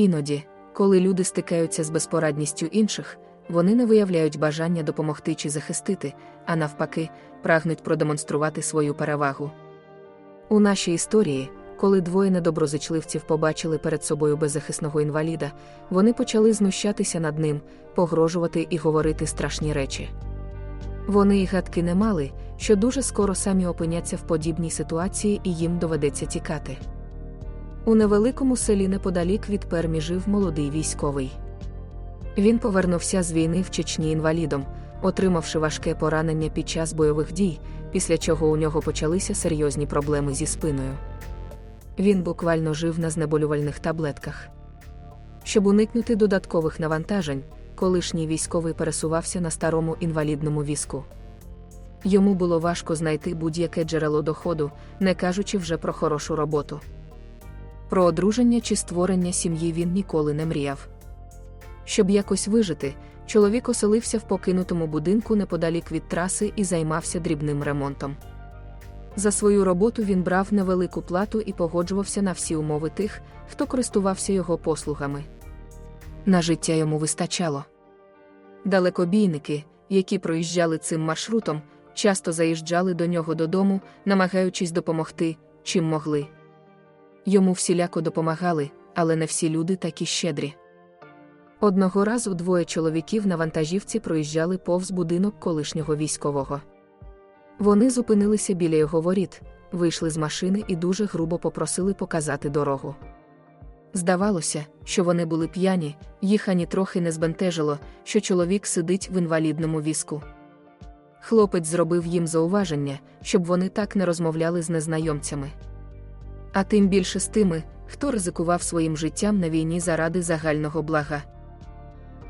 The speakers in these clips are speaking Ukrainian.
Іноді, коли люди стикаються з безпорадністю інших, вони не виявляють бажання допомогти чи захистити, а навпаки, прагнуть продемонструвати свою перевагу. У нашій історії, коли двоє недоброзичливців побачили перед собою беззахисного інваліда, вони почали знущатися над ним, погрожувати і говорити страшні речі. Вони й гадки не мали, що дуже скоро самі опиняться в подібній ситуації і їм доведеться тікати. У невеликому селі неподалік від Пермі жив молодий військовий. Він повернувся з війни в Чечні інвалідом, отримавши важке поранення під час бойових дій, після чого у нього почалися серйозні проблеми зі спиною. Він буквально жив на знеболювальних таблетках. Щоб уникнути додаткових навантажень, колишній військовий пересувався на старому інвалідному візку. Йому було важко знайти будь-яке джерело доходу, не кажучи вже про хорошу роботу. Про одруження чи створення сім'ї він ніколи не мріяв. Щоб якось вижити, чоловік оселився в покинутому будинку неподалік від траси і займався дрібним ремонтом. За свою роботу він брав невелику плату і погоджувався на всі умови тих, хто користувався його послугами. На життя йому вистачало. Далекобійники, які проїжджали цим маршрутом, часто заїжджали до нього додому, намагаючись допомогти, чим могли. Йому всіляко допомагали, але не всі люди такі щедрі. Одного разу двоє чоловіків на вантажівці проїжджали повз будинок колишнього військового. Вони зупинилися біля його воріт, вийшли з машини і дуже грубо попросили показати дорогу. Здавалося, що вони були п'яні, їх ані трохи не збентежило, що чоловік сидить в інвалідному візку. Хлопець зробив їм зауваження, щоб вони так не розмовляли з незнайомцями. А тим більше з тими, хто ризикував своїм життям на війні заради загального блага.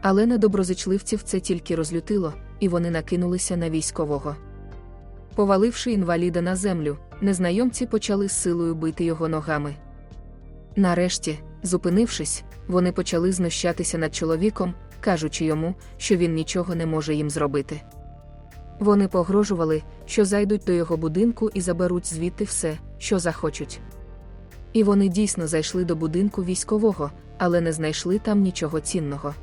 Але недоброзичливців це тільки розлютило, і вони накинулися на військового. Поваливши інваліда на землю, незнайомці почали з силою бити його ногами. Нарешті, зупинившись, вони почали знущатися над чоловіком, кажучи йому, що він нічого не може їм зробити. Вони погрожували, що зайдуть до його будинку і заберуть звідти все, що захочуть. І вони дійсно зайшли до будинку військового, але не знайшли там нічого цінного.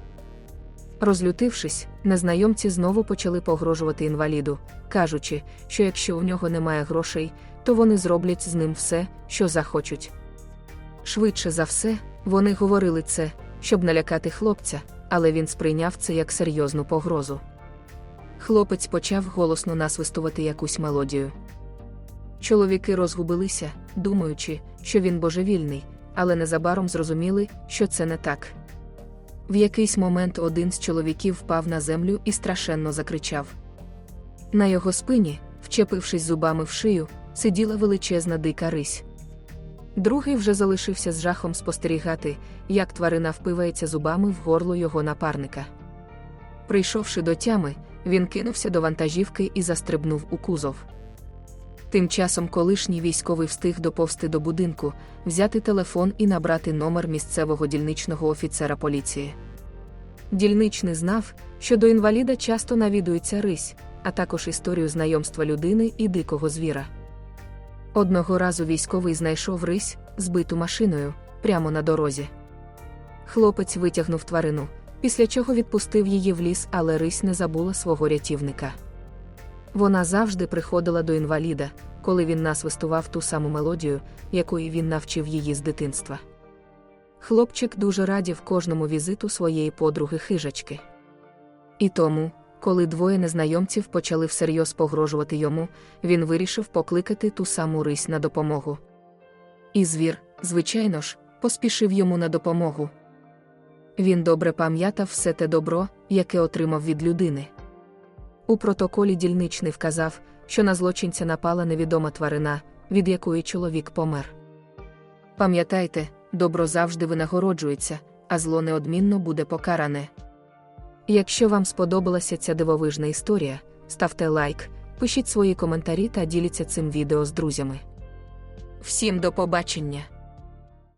Розлютившись, незнайомці знову почали погрожувати інваліду, кажучи, що якщо у нього немає грошей, то вони зроблять з ним все, що захочуть. Швидше за все, вони говорили це, щоб налякати хлопця, але він сприйняв це як серйозну погрозу. Хлопець почав голосно насвистувати якусь мелодію. Чоловіки розгубилися, думаючи, що він божевільний, але незабаром зрозуміли, що це не так. В якийсь момент один з чоловіків впав на землю і страшенно закричав. На його спині, вчепившись зубами в шию, сиділа величезна дика рись. Другий вже залишився з жахом спостерігати, як тварина впивається зубами в горло його напарника. Прийшовши до тями, він кинувся до вантажівки і застрибнув у кузов. Тим часом колишній військовий встиг доповсти до будинку, взяти телефон і набрати номер місцевого дільничного офіцера поліції. Дільничний знав, що до інваліда часто навідується рись, а також історію знайомства людини і дикого звіра. Одного разу військовий знайшов рись, збиту машиною, прямо на дорозі. Хлопець витягнув тварину, після чого відпустив її в ліс, але рись не забула свого рятівника. Вона завжди приходила до інваліда, коли він насвистував ту саму мелодію, якої він навчив її з дитинства. Хлопчик дуже радів кожному візиту своєї подруги хижачки. І тому, коли двоє незнайомців почали всерйоз погрожувати йому, він вирішив покликати ту саму рись на допомогу. І звір, звичайно ж, поспішив йому на допомогу. Він добре пам'ятав все те добро, яке отримав від людини. У протоколі дільничний вказав, що на злочинця напала невідома тварина, від якої чоловік помер. Пам'ятайте, добро завжди винагороджується, а зло неодмінно буде покаране. Якщо вам сподобалася ця дивовижна історія, ставте лайк, пишіть свої коментарі та діліться цим відео з друзями. Всім до побачення!